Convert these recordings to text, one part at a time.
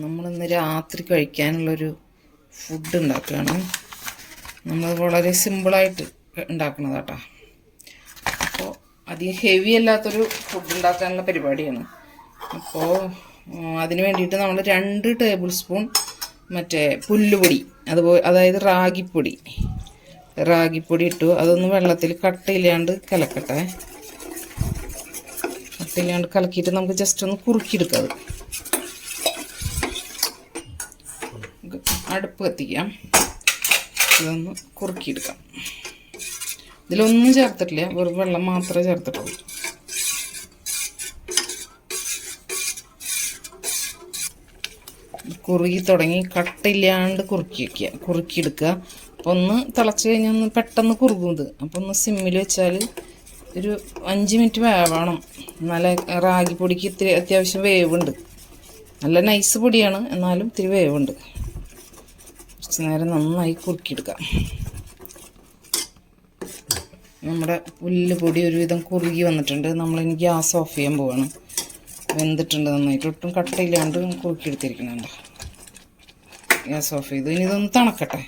നമ്മളിന്ന് രാത്രി കഴിക്കാനുള്ളൊരു ഫുഡ് ഉണ്ടാക്കുകയാണ്. നമ്മൾ വളരെ സിമ്പിളായിട്ട് ഉണ്ടാക്കുന്നത് കേട്ടോ അപ്പോൾ അധികം ഹെവി അല്ലാത്തൊരു ഫുഡ് ഉണ്ടാക്കാനുള്ള പരിപാടിയാണ്. അപ്പോൾ അതിന് വേണ്ടിയിട്ട് നമ്മൾ രണ്ട് ടേബിൾ സ്പൂൺ മറ്റേ പുല്ലുപൊടി അതുപോലെ അതായത് റാഗിപ്പൊടി. റാഗിപ്പൊടി ഇട്ടു. അതൊന്ന് വെള്ളത്തിൽ കട്ടയില്ലാണ്ട് കലക്കട്ടെ. കട്ടയില്ലാണ്ട് കലക്കിയിട്ട് നമുക്ക് ജസ്റ്റ് ഒന്ന് കുറുക്കിയെടുക്കാം നമുക്ക് അടുപ്പ് കത്തിക്കാം. ഇതൊന്ന് കുറുക്കിയെടുക്കാം. ഇതിലൊന്നും ചേർത്തിട്ടില്ല. വെറും വെള്ളം മാത്രമേ ചേർത്തിട്ടുള്ളൂ. കുറുകി തുടങ്ങി കട്ടില്ലാണ്ട് കുറുക്കി വയ്ക്കുക കുറുക്കിയെടുക്കുക. അപ്പോൾ ഒന്ന് തിളച്ച് കഴിഞ്ഞാൽ ഒന്ന് പെട്ടെന്ന് കുറുകും ഇത്. അപ്പോൾ ഒന്ന് സിമ്മിൽ വെച്ചാൽ ഒരു അഞ്ച് മിനിറ്റ് വേവണം. നല്ല റാഗി പൊടിക്ക് ഇത്തിരി അത്യാവശ്യം വേവുണ്ട്. നല്ല നൈസ് പൊടിയാണ്. എന്നാലും ഇത്തിരി വേവുണ്ട്. കുറച്ച് നേരം നന്നായി കുറുക്കിയെടുക്കാം. നമ്മുടെ പുല്ല് പൊടി ഒരുവിധം കുറുകി വന്നിട്ടുണ്ട്. നമ്മളിനി ഗ്യാസ് ഓഫ് ചെയ്യാൻ പോവാണ്. വെന്തിട്ടുണ്ട് നന്നായിട്ട്. ഒട്ടും കട്ടയില്ലാണ്ട് കുറുക്കിയെടുത്തിരിക്കുന്നുണ്ട്. ഗ്യാസ് ഓഫ് ചെയ്തു. ഇനി ഇതൊന്ന് തണക്കട്ടെ.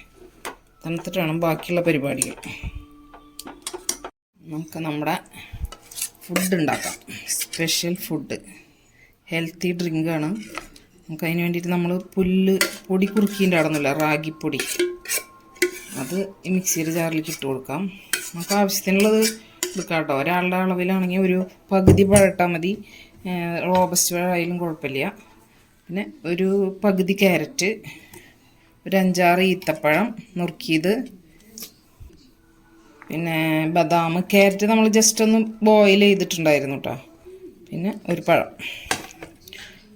തണുത്തിട്ട് വേണം ബാക്കിയുള്ള പരിപാടികൾ. നമുക്ക് നമ്മുടെ ഫുഡ് ഉണ്ടാക്കാം. സ്പെഷ്യൽ ഫുഡ് ഹെൽത്തി ഡ്രിങ്കാണ് നമുക്ക് അതിന് വേണ്ടിയിട്ട് നമ്മൾ പുല്ല് പൊടി കുറുക്കിന്റെ അടന്നില്ല റാഗിപ്പൊടി. അത് ഈ മിക്സിയുടെ ജാറിലേക്ക് ഇട്ട് കൊടുക്കാം. നമുക്ക് ആവശ്യത്തിനുള്ളത് എടുക്കാം കേട്ടോ. ഒരാളുടെ അളവിലാണെങ്കിൽ ഒരു പകുതി പഴട്ടാൽ മതി. റോബസ്റ്റ് പഴമായാലും കുഴപ്പമില്ല. പിന്നെ ഒരു പകുതി ക്യാരറ്റ് ഒരു അഞ്ചാറ് ഈത്തപ്പഴം നുറുക്കിയത്. പിന്നെ ബദാം. ക്യാരറ്റ് നമ്മൾ ജസ്റ്റ് ഒന്ന് ബോയിൽ ചെയ്തിട്ടുണ്ടായിരുന്നു കേട്ടോ. പിന്നെ ഒരു പഴം.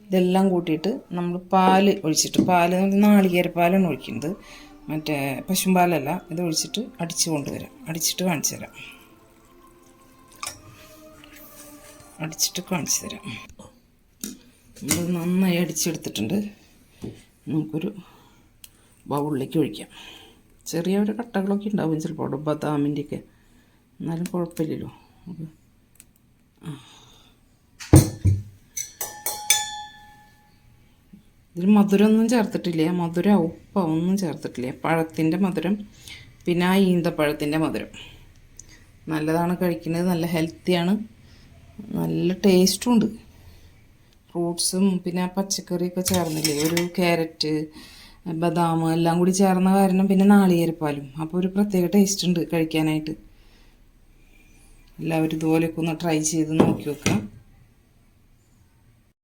ഇതെല്ലാം കൂട്ടിയിട്ട് നമ്മൾ പാൽ ഒഴിച്ചിട്ട് പാൽ നാളികേരപ്പാലാണ് ഒഴിക്കുന്നത്. മറ്റേ പശുമ്പാലല്ല ഇത് ഒഴിച്ചിട്ട് അടിച്ച് കൊണ്ടുവരാം. അടിച്ചിട്ട് കാണിച്ചു തരാം. അടിച്ചിട്ട് കാണിച്ചു തരാം. നമ്മൾ നന്നായി അടിച്ചെടുത്തിട്ടുണ്ട്. നമുക്കൊരു ബൗളിലേക്ക് ഒഴിക്കാം. ചെറിയ ഒരു കട്ടകളൊക്കെ ഉണ്ടാവും ചിലപ്പോൾ ബദാമിന്റെയൊക്കെ എന്നാലും കുഴപ്പമില്ലല്ലോ. ഇതിൽ മധുരമൊന്നും ചേർത്തിട്ടില്ല. മധുര ഉപ്പ ഒന്നും ചേർത്തിട്ടില്ല. പഴത്തിന്റെ മധുരം പിന്നെ ആ ഈന്തപ്പഴത്തിന്റെ മധുരം. നല്ലതാണ് കഴിക്കുന്നത്. നല്ല ഹെൽത്തിയാണ് നല്ല ടേസ്റ്റും ഉണ്ട്. ഫ്രൂട്ട്സും പിന്നെ പച്ചക്കറിയൊക്കെ ചേർന്നില്ലേ? ഒരു ക്യാരറ്റ് ബദാം എല്ലാം കൂടി ചേർന്ന കാരണം പിന്നെ നാളികേരപ്പാലും. അപ്പോൾ ഒരു പ്രത്യേക ടേസ്റ്റ് ഉണ്ട് കഴിക്കാനായിട്ട്. എല്ലാവരും ഇതുപോലെയൊക്കെ ഒന്ന് ട്രൈ ചെയ്ത് നോക്കി നോക്കാം